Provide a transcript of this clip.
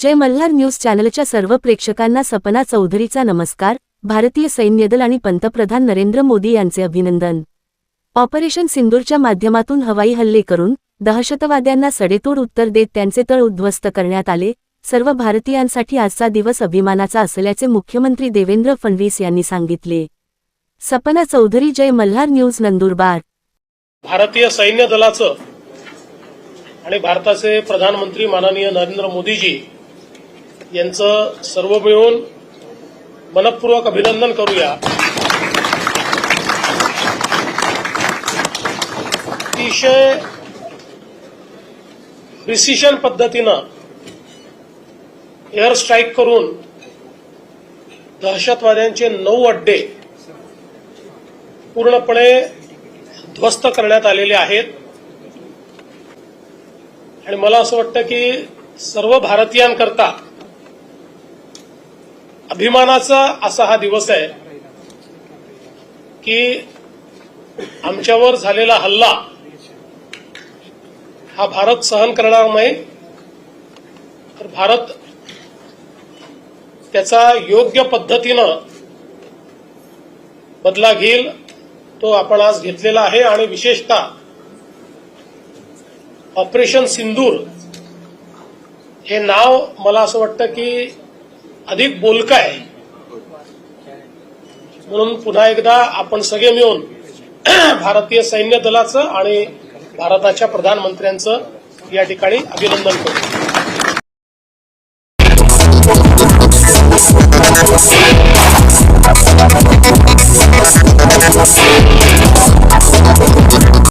जय Malhar news चॅनलच्या सर्व प्रेक्षकांना सपना चौधरीचा नमस्कार. भारतीय सैन्यदल आणि पंतप्रधान नरेंद्र मोदी यांचे अभिनंदन. ऑपरेशन सिंदूरच्या माध्यमातून हवाई हल्ले करून दहशतवाद्यांना सडेतोड उत्तर देत त्यांचे तळ उद्ध्वस्त करण्यात आले. सर्व भारतीयांसाठी आजचा दिवस अभिमानाचा असल्याचे मुख्यमंत्री देवेंद्र फडणवीस यांनी सांगितले. सपना चौधरी जय मल्हार न्यूज नंदुरबार. भारतीय सैन्य दलाचं आणि भारताचे प्रधानमंत्री माननीय नरेंद्र मोदीजी यांचं सर्व मिळून मनपूर्वक अभिनंदन करूया. अतिशय प्रिसिशन पद्धतीनं एअर स्ट्राईक करून दहशतवाद्यांचे नऊ अड्डे पूर्णपणे ध्वस्त करण्यात आलेले आहेत. आणि मला असं वाटतं की सर्व भारतीयांकरता अभिमानाचा असा हा दिवस आहे की आमच्यावर झालेला हल्ला हा भारत सहन करणार नाही. तर भारत त्याचा योग्य पद्धतीनं बदला घेईल तो आपण आज घेतलेला आहे. आणि विशेषतः ऑपरेशन सिंदूर हे नाव मला असं वाटतं की अधिक बोलका आहे. म्हणून पुन्हा एकदा आपण सगळे मिळून भारतीय सैन्य दलाचं आणि भारताच्या प्रधानमंत्र्यांचं या ठिकाणी अभिनंदन करू